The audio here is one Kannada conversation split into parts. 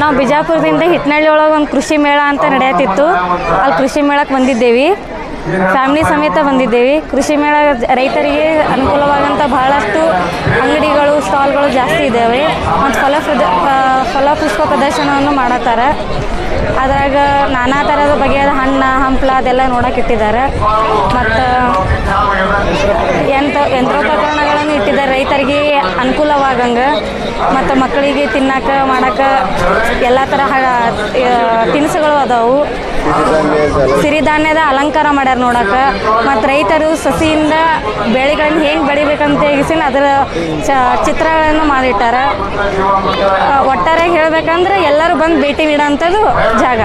ನಾವು ಬಿಜಾಪುರದಿಂದ ಹಿಟ್ನಳ್ಳಿ ಒಳಗೆ ಒಂದು ಕೃಷಿ ಮೇಳ ಅಂತ ನಡೆಯತ್ತಿತ್ತು. ಅಲ್ಲಿ ಕೃಷಿ ಮೇಳಕ್ಕೆ ಬಂದಿದ್ದೇವೆ. ಫ್ಯಾಮಿಲಿ ಸಮೇತ ಬಂದಿದ್ದೇವೆ. ಕೃಷಿ ಮೇಳ ರೈತರಿಗೆ ಅನುಕೂಲವಾದಂಥ ಬಹಳಷ್ಟು ಅಂಗಡಿಗಳು, ಸ್ಟಾಲ್ಗಳು ಜಾಸ್ತಿ ಇದ್ದಾವೆ. ಮತ್ತು ಫಲ ಫಲ ಪುಷ್ಪ ಪ್ರದರ್ಶನವನ್ನು ಮಾಡತ್ತಾರೆ. ಅದ್ರಾಗ ನಾನಾ ಥರದ ಬಗೆಯಾದ ಹಣ್ಣು, ಹಂಪ್ಲ ಅದೆಲ್ಲ ನೋಡಕ್ಕೆ ಇಟ್ಟಿದ್ದಾರೆ. ಮತ್ತು, ಯಂತ್ರ, ಯಂತ್ರೋಪಕರಣಗಳನ್ನು ಇಟ್ಟಿದ್ದಾರೆ. ರೈತರಿಗೆ ಅನುಕೂಲವಾಗಂಗೆ. ಮತ್ತು ಮಕ್ಕಳಿಗೆ ತಿನ್ನಕ್ಕೆ ಮಾಡಕ್ಕೆ ಎಲ್ಲ ಥರ ತಿನಿಸುಗಳು ಅದಾವು. ಸಿರಿಧಾನ್ಯದ ಅಲಂಕಾರ ಮಾಡ್ಯಾರ ನೋಡಕ್ಕೆ ಮತ್ತು ರೈತರು ಸಸಿಯಿಂದ ಬೆಳೆಗಳನ್ನು ಹೆಂಗೆ ಬೆಳಿಬೇಕಂತ ಹೇಗಿಸಿನ ಅದರ ಚಿತ್ರಗಳನ್ನು ಮಾಡಿಟ್ಟಾರ. ಒಟ್ಟಾರೆ ಹೇಳ್ಬೇಕಂದ್ರೆ ಎಲ್ಲರೂ ಬಂದು ಭೇಟಿ ನೀಡೋಂಥದ್ದು ಜಾಗ.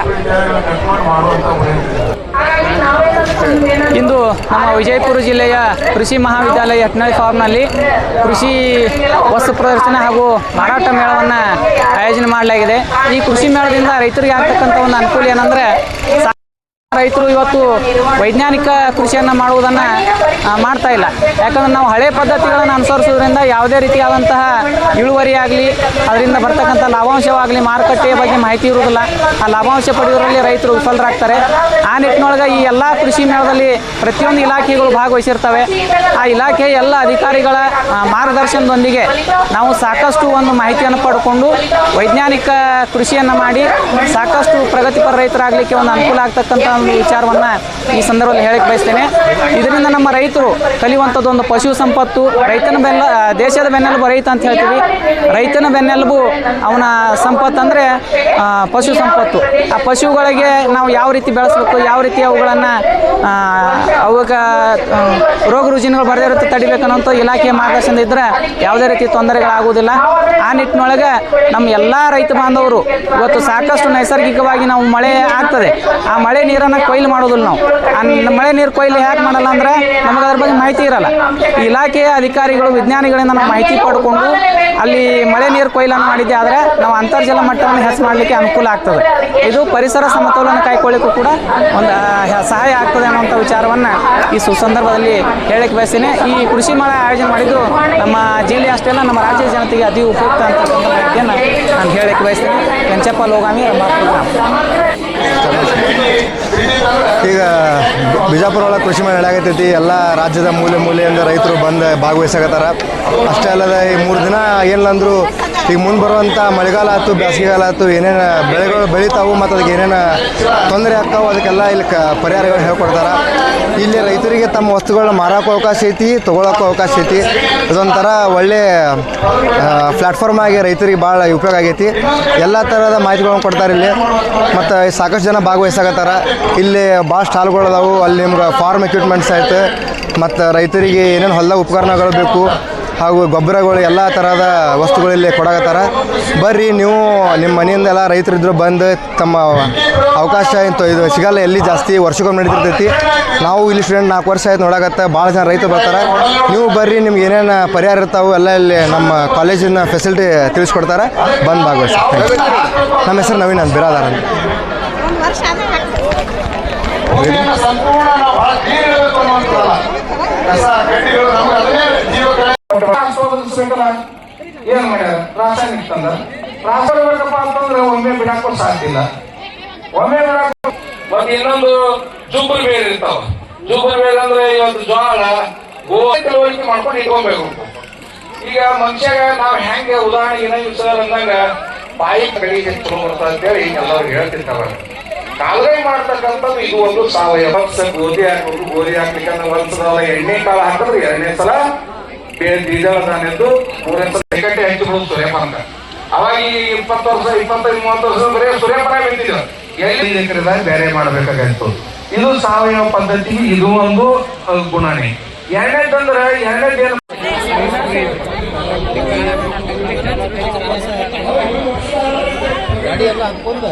ಇಂದು ನಮ್ಮ ವಿಜಯಪುರ ಜಿಲ್ಲೆಯ ಕೃಷಿ ಮಹಾವಿದ್ಯಾಲಯ ಯತ್ನಾಳ್ ಫಾರ್ಮ್ನಲ್ಲಿ ಕೃಷಿ ವಸ್ತು ಪ್ರದರ್ಶನ ಹಾಗೂ ಮಾರಾಟ ಮೇಳವನ್ನು ಆಯೋಜನೆ ಮಾಡಲಾಗಿದೆ. ಈ ಕೃಷಿ ಮೇಳದಿಂದ ರೈತರಿಗೆ ಆಗ್ತಕ್ಕಂಥ ಒಂದು ಅನುಕೂಲ ಏನಂದರೆ ರೈತರು ಇವತ್ತು ವೈಜ್ಞಾನಿಕ ಕೃಷಿಯನ್ನು ಮಾಡುವುದನ್ನು ಮಾಡ್ತಾ ಇಲ್ಲ. ಯಾಕಂದ್ರೆ ನಾವು ಹಳೆ ಪದ್ಧತಿಗಳನ್ನು ಅನುಸರಿಸೋದ್ರಿಂದ ಯಾವುದೇ ರೀತಿಯಾದಂತಹ ಇಳುವರಿ ಆಗಲಿ, ಅದರಿಂದ ಬರ್ತಕ್ಕಂಥ ಲಾಭಾಂಶವಾಗಲಿ ಮಾರುಕಟ್ಟೆಯ ಬಗ್ಗೆ ಮಾಹಿತಿ ಇರುವುದಿಲ್ಲ. ಆ ಲಾಭಾಂಶ ಪಡೆಯುವುದರಲ್ಲಿ ರೈತರು ವಿಫಲರಾಗ್ತಾರೆ. ಆ ನಿಟ್ಟಿನೊಳಗೆ ಈ ಎಲ್ಲ ಕೃಷಿ ಮೇಳದಲ್ಲಿ ಪ್ರತಿಯೊಂದು ಇಲಾಖೆಗಳು ಭಾಗವಹಿಸಿರ್ತವೆ. ಆ ಇಲಾಖೆಯ ಎಲ್ಲ ಅಧಿಕಾರಿಗಳ ಮಾರ್ಗದರ್ಶನದೊಂದಿಗೆ ನಾವು ಸಾಕಷ್ಟು ಒಂದು ಮಾಹಿತಿಯನ್ನು ಪಡ್ಕೊಂಡು ವೈಜ್ಞಾನಿಕ ಕೃಷಿಯನ್ನು ಮಾಡಿ ಸಾಕಷ್ಟು ಪ್ರಗತಿಪರ ರೈತರಾಗಲಿಕ್ಕೆ ಒಂದು ಅನುಕೂಲ ಆಗ್ತಕ್ಕಂಥ ಒಂದು ವಿಚಾರವನ್ನು ಈ ಸಂದರ್ಭದಲ್ಲಿ ಹೇಳಕ್ಕೆ ಬಯಸ್ತೇನೆ. ಇದರಿಂದ ನಮ್ಮ ರೈತರು ಕಲಿಯುವಂಥದ್ದು ಒಂದು ಪಶು ಸಂಪತ್ತು, ರೈತನ ಬೆನ್ನ ದೇಶದ ಬೆನ್ನೆಲುಬು ರೈತ ಅಂತ ಹೇಳ್ತೀವಿ. ರೈತನ ಬೆನ್ನೆಲುಬು ಅವನ ಸಂಪತ್ತು ಅಂದರೆ ಪಶು ಸಂಪತ್ತು. ಆ ಪಶುಗಳಿಗೆ ನಾವು ಯಾವ ರೀತಿ ಬೆಳೆಸಬೇಕು, ಯಾವ ರೀತಿ ಅವುಗಳನ್ನು ಅವಾಗ ರೋಗ ರುಜಿನಗಳು ಬರದೇ ಇರುತ್ತೆ, ತಡಿಬೇಕನ್ನೋಂಥ ಇಲಾಖೆಯ ಮಾರ್ಗದರ್ಶನ ಇದ್ದರೆ ಯಾವುದೇ ರೀತಿ ತೊಂದರೆಗಳಾಗುವುದಿಲ್ಲ. ಆ ನಿಟ್ಟಿನೊಳಗೆ ನಮ್ಮ ಎಲ್ಲ ರೈತ ಬಾಂಧವರು, ಇವತ್ತು ಸಾಕಷ್ಟು ನೈಸರ್ಗಿಕವಾಗಿ ನಾವು ಮಳೆ ಆಗ್ತದೆ. ಆ ಮಳೆ ನೀರನ್ನು ಕೊಯ್ಲು ಮಾಡೋದಿಲ್ಲ ನಾವು. ಆ ಮಳೆ ನೀರು ಕೊಯ್ಲು ಯಾಕೆ ಮಾಡಲ್ಲ ಅಂದರೆ ನಮಗೆ ಅದ್ರ ಬಗ್ಗೆ ಮಾಹಿತಿ ಇರಲ್ಲ. ಇಲಾಖೆಯ ಅಧಿಕಾರಿಗಳು, ವಿಜ್ಞಾನಿಗಳಿಂದ ನಾವು ಮಾಹಿತಿ ಪಡ್ಕೊಂಡು ಅಲ್ಲಿ ಮಳೆ ನೀರು ಕೊಯ್ಲನ್ನು ಮಾಡಿದ್ದೆ ಆದರೆ ನಾವು ಅಂತರ್ಜಲ ಮಟ್ಟವನ್ನು ಹೆಚ್ಚು ಮಾಡಲಿಕ್ಕೆ ಅನುಕೂಲ ಆಗ್ತದೆ. ಇದು ಪರಿಸರ ಸಮತೋಲನ ಕಾಯ್ಕೊಳ್ಳಿಕ್ಕೂ ಕೂಡ ಒಂದು ಸಹಾಯ ಆಗ್ತದೆ ಅನ್ನುವಂಥ ವಿಚಾರವನ್ನು ಈ ಸುಸಂದರ್ಭದಲ್ಲಿ ಹೇಳಕ್ಕೆ ಬಯಸ್ತೇನೆ. ಈ ಕೃಷಿ ಮೇಳ ಆಯೋಜನೆ ಮಾಡಿದ್ದು ನಮ್ಮ ಜಿಲ್ಲೆ ಅಷ್ಟೇ ಅಲ್ಲ ನಮ್ಮ ರಾಜ್ಯ ಜನತೆಗೆ ಅತಿ ಉಪಯುಕ್ತ ಮಾಹಿತಿಯನ್ನು ನಾನು ಹೇಳಕ್ಕೆ ಬಯಸ್ತೇನೆ. ಕೆಂಚಪ್ಪ ಲೋಗಾಮಿ ಈಗ ಬಿಜಾಪುರ ಒಳಗೆ ಕೃಷಿ ಮೇಳ ನಡೆಯಾಗತೈತಿ ಎಲ್ಲ ರಾಜ್ಯದ ಮೂಲೆ ಮೂಲೆಯಿಂದ ರೈತರು ಬಂದು ಭಾಗವಹಿಸಾಕತ್ತಾರ. ಅಷ್ಟೇ ಅಲ್ಲದೆ ಈ ಮೂರು ದಿನ ಏನಿಲ್ಲ ಅಂದರೂ ಈಗ ಮುಂದೆ ಬರುವಂಥ ಮಳೆಗಾಲ ಆಯ್ತು ಬೇಸಿಗೆಗಾಲ ಆಯ್ತು, ಏನೇನು ಬೆಳೆಗಳು ಬೆಳಿತಾವು ಮತ್ತು ಅದಕ್ಕೆ ಏನೇನು ತೊಂದರೆ ಆಗ್ತಾವೆ ಅದಕ್ಕೆಲ್ಲ ಇಲ್ಲಿ ಪರಿಹಾರಗಳು ಹೇಳ್ಕೊಡ್ತಾರೆ. ಇಲ್ಲಿ ರೈತರಿಗೆ ತಮ್ಮ ವಸ್ತುಗಳನ್ನ ಮಾರೋಕ್ಕೂ ಅವಕಾಶ ಐತಿ ತೊಗೊಳಕ್ಕೂ ಅವಕಾಶ ಐತಿ. ಅದೊಂಥರ ಒಳ್ಳೆ ಪ್ಲ್ಯಾಟ್ಫಾರ್ಮ್ ಆಗಿ ರೈತರಿಗೆ ಭಾಳ ಉಪಯೋಗ ಆಗೈತಿ. ಎಲ್ಲ ಥರದ ಮಾಹಿತಿಗಳನ್ನು ಕೊಡ್ತಾರೆ ಇಲ್ಲಿ. ಮತ್ತು ಸಾಕಷ್ಟು ಜನ ಭಾಗವಹಿಸಾಕತ್ತಾರ. ಇಲ್ಲಿ ಭಾಳ ಸ್ಟಾಲ್ಗಳು ಅಲ್ಲಿ ನಿಮ್ಗೆ ಫಾರ್ಮ್ ಎಕ್ವಿಪ್ಮೆಂಟ್ಸ್ ಆಯ್ತು. ಮತ್ತು ರೈತರಿಗೆ ಏನೇನು ಹೊಲದಾಗ ಉಪಕರಣಗಳು ಬೇಕು ಹಾಗೂ ಗೊಬ್ಬರಗಳು ಎಲ್ಲ ಥರದ ವಸ್ತುಗಳು ಇಲ್ಲಿ ಕೊಡಕತ್ತಾರ. ಬರ್ರಿ, ನೀವು ನಿಮ್ಮ ಮನೆಯಿಂದ ಎಲ್ಲ ರೈತರಿದ್ರು ಬಂದು ತಮ್ಮ ಅವಕಾಶ ಇಂಥ ಇದು ಸಿಗಲ್ಲ, ಎಲ್ಲಿ ಜಾಸ್ತಿ ವರ್ಷಕ್ಕೊಮ್ಮೆ ನಡೀತಿರ್ತೈತಿ. ನಾವು ಇಲ್ಲಿ ಸ್ಟೂಡೆಂಟ್ ನಾಲ್ಕು ವರ್ಷ ಆಯ್ತು ನೋಡಕತ್ತ, ಭಾಳ ಜನ ರೈತರು ಬರ್ತಾರೆ. ನೀವು ಬರ್ರಿ, ನಿಮ್ಗೆ ಏನೇನು ಪರಿಹಾರ ಇರ್ತಾವೆ ಎಲ್ಲ ಇಲ್ಲಿ ನಮ್ಮ ಕಾಲೇಜಿನ ಫೆಸಿಲಿಟಿ ತಿಳಿಸ್ಕೊಡ್ತಾರೆ. ಬಂದು ಭಾಗವಹಿಸಿ. ನಮ್ಮ ಹೆಸರು ನವೀನ್ ಅಂತ, ಬಿರಾದಾರ ಅಂತ. ಸಂಪೂರ್ಣ ಆಸ್ವಾದಿಸ್ಬೇಕಲ್ಲ ಏನ್ ಮಾಡ್ಯಾರ ರಾಸಾಯನಿಕ ತಂದ. ರಾಸಾಯನಿಕ ಬೇಕಪ್ಪ ಅಂತಂದ್ರೆ ಒಮ್ಮೆ ಬಿಡಾಕೋ ಸಾಧ್ಯ ಇಲ್ಲ. ಒಮ್ಮೆ ಬಿಡಾಕ ಮತ್ತೆ ಇನ್ನೊಂದು ಜುಬ್ಬರ್ ಬೇರೆ ಇರ್ತಾವ. ಜುಬ್ಬರ್ ಬೇರೆ ಅಂದ್ರೆ ಇವತ್ತು ಜೋಳ ಗೋವಾ ತಿಳುವಳಿಕೆ ಮಾಡ್ಕೊಂಡು ಇಟ್ಕೊಬೇಕು. ಈಗ ಮನುಷ್ಯಾಗ ನಾವ್ ಹೆಂಗೆ ಉದಾಹರಣೆಗೆ ಸರ್ ಅಂದಂಗ ಬಾಯಿ ಕಡೆಗೆ ಚಲೋ ಬರ್ತಾ ಅಂತೇಳಿ ಎಲ್ಲರೂ ಹೇಳ್ತಿರ್ತಾವ ಕಾಲುಗೈ ಮಾಡ್ತಕ್ಕಂಥದ್ದು ಇದು ಒಂದು ಸಾವಯವ. ಗೋಧಿ ಹಾಕೋದು ಗೋಧಿ ಹಾಕ್ಲಿಕ್ಕೆ ಒಂದ್ಸಲ ಎಣ್ಣೆ ಕಾಳು ಹಾಕಿದ್ರೆ ಎರಡನೇ ಸಲ ಕೆ ಡೀಸೆಲ್ ಜಿಜಾಳದ್ದು ಮೂರೆಂತ ಸೆಕೆಂಡ್ ಹೆಚ್ಚು ಬಿಡುದು ಸೂರ್ಯಪಾನ ಅವಾಗ ಈ ಇಪ್ಪತ್ತು ವರ್ಷ, ಇಪ್ಪತ್ತೈದು, ಮೂವತ್ತು ವರ್ಷ ಬರೀ ಸೂರ್ಯಪಾನ ಬಿದ್ದಿದ್ರು ಎಲ್ಲಿ ಬೇರೆ ಮಾಡಬೇಕಾಗಿತ್ತು ಇದು ಸಾವಯವ ಪದ್ಧತಿ, ಇದು ಒಂದು ಗುಣನೇ. ಎರಡನೇದಂದ್ರೆ ಎರಡನೇದೇನು ಗಾಡಿ ಎಲ್ಲ ಹಾಕೊಂಡು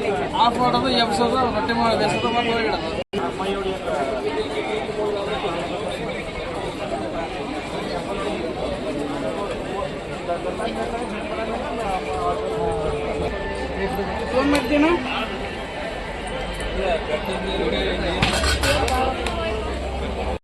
ಆಫ್ ಮಾಡೋದು ಎಬ್ಸೋದು ರೊಟ್ಟಿ ಮಾಡಿ ಬೇಸೋದು ಮತ್ತೆ ಹೋಗಿಡೋದು ಫೋನ್ ಮಾಡ್ತೀನ